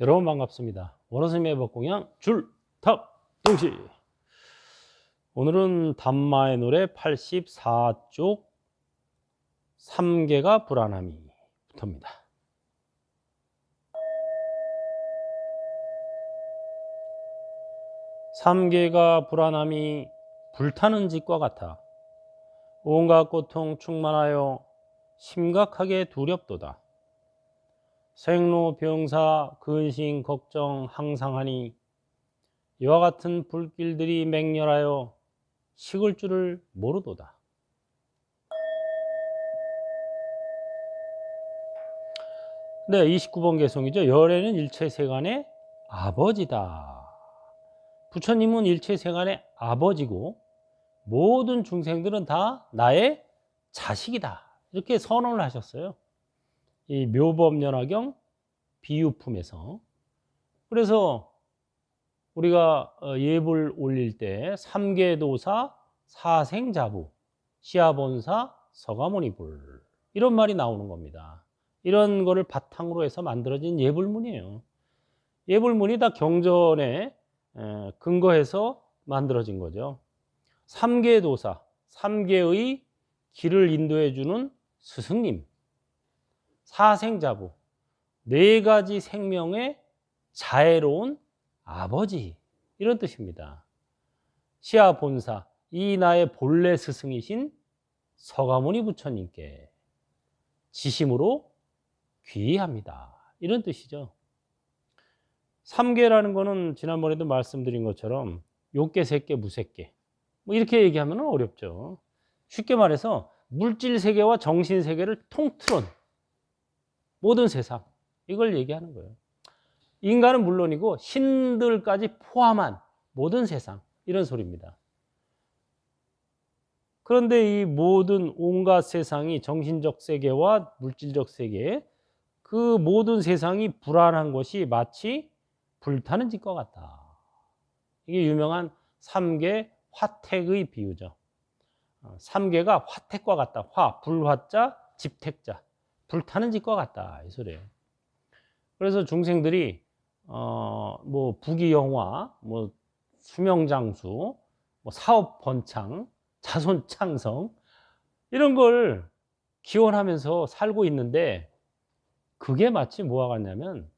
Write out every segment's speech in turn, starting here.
여러분 반갑습니다. 원어스님의 법공양 줄탑 동시 오늘은 담마의 노래 84쪽 3개가 불안함이 붙습니다. 삼개가 불안함이 불타는 짓과 같아 온갖 고통 충만하여 심각하게 두렵도다. 생로 병사 근심 걱정 항상 하니 이와 같은 불길들이 맹렬하여 식을 줄을 모르도다. 네, 29번 개송이죠. 열애는 일체세간의 아버지다. 부처님은 일체세간의 아버지고 모든 중생들은 다 나의 자식이다. 이렇게 선언을 하셨어요. 이 묘법연화경 비유품에서 그래서 우리가 어, 예불 올릴 때 삼계도사 사생자부 시아본사 서가모니불 이런 말이 나오는 겁니다. 이런 거를 바탕으로 해서 만들어진 예불문이에요. 예불문이 다 경전에 에, 근거해서 만들어진 거죠. 삼계도사, 삼계의 길을 인도해 주는 스승님, 사생자부, 네 가지 생명의 자애로운 아버지 이런 뜻입니다. 시아 본사 이 나의 본래 스승이신 서가모니 부처님께 지심으로 귀의합니다. 이런 뜻이죠. 삼계라는 거는 지난번에도 말씀드린 것처럼 욕계, 색계, 무색계 뭐 이렇게 얘기하면 어렵죠. 쉽게 말해서 물질 세계와 정신 세계를 통틀은 모든 세상 이걸 얘기하는 거예요. 인간은 물론이고 신들까지 포함한 모든 세상 이런 소리입니다. 그런데 이 모든 온갖 세상이 정신적 세계와 물질적 세계 그 모든 세상이 불안한 것이 마치 불타는 짓과 같다. 이게 유명한 삼계 화택의 비유죠. 어, 삼계가 화택과 같다. 화, 불화자, 집택자. 불타는 짓과 같다. 이 소리예요. 그래서 중생들이 어 뭐 부귀영화, 뭐 수명장수, 뭐 사업 번창, 자손 창성 이런 걸 기원하면서 살고 있는데 그게 마치 뭐와 같냐면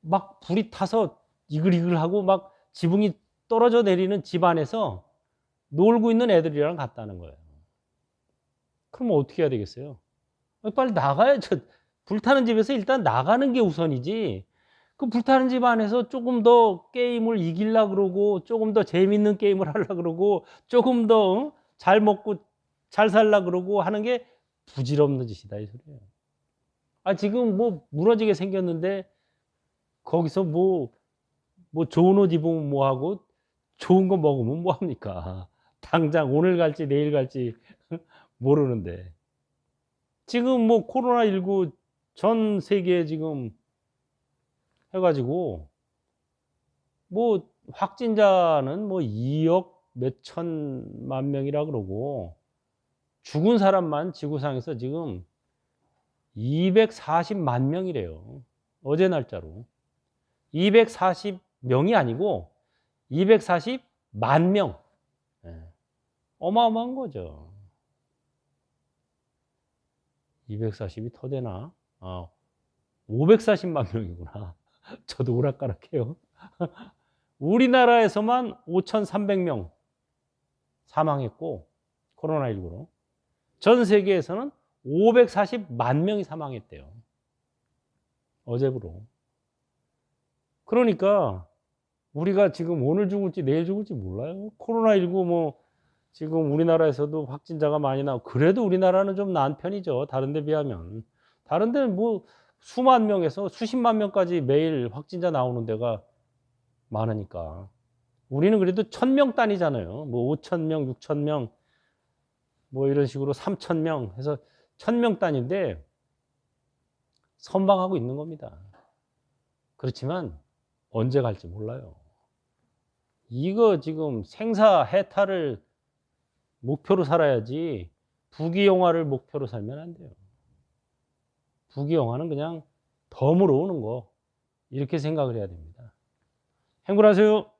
막 불이 타서 이글이글하고 막 지붕이 떨어져 내리는 집 안에서 놀고 있는 애들이랑 같다는 거예요. 그럼 어떻게 해야 되겠어요? 빨리 나가야죠. 불타는 집에서 일단 나가는 게 우선이지. 그 불타는 집 안에서 조금 더 게임을 이길라 그러고 조금 더 재밌는 게임을 하려 그러고 조금 더 잘 먹고 잘 살라 그러고 하는 게 부질없는 짓이다 이 소리예요. 아 지금 뭐 무너지게 생겼는데 거기서 뭐뭐 좋은 옷 입으면 뭐 하고 좋은 거 먹으면 뭐 합니까? 당장 오늘 갈지 내일 갈지 모르는데 지금 뭐 코로나19 전 세계에 지금 해가지고 뭐 확진자는 뭐 2억 몇 천만 명이라 그러고 죽은 사람만 지구상에서 지금 240만 명이래요. 어제 날짜로. 240명이 아니고 240만 명. 예. 어마어마한 거죠. 240이 더 되나? 아, 540만 명이구나. 저도 오락가락해요. 우리나라에서만 5,300명 사망했고 코로나19로 전 세계에서는 540만 명이 사망했대요. 어제부로. 그러니까 우리가 지금 오늘 죽을지 내일 죽을지 몰라요. 코로나19 뭐 지금 우리나라에서도 확진자가 많이 나오고 그래도 우리나라는 좀 나은 편이죠. 다른 데 비하면. 다른 데는 뭐 수만 명에서 수십만 명까지 매일 확진자 나오는 데가 많으니까. 우리는 그래도 천 명 단위잖아요. 뭐 오천 명, 육천 명, 뭐 이런 식으로 삼천 명 해서 천 명 단위인데 선방하고 있는 겁니다. 그렇지만 언제 갈지 몰라요. 이거 지금 생사 해탈을 목표로 살아야지 부귀 영화를 목표로 살면 안 돼요. 부귀 영화는 그냥 덤으로 오는 거. 이렇게 생각을 해야 됩니다. 행복하세요.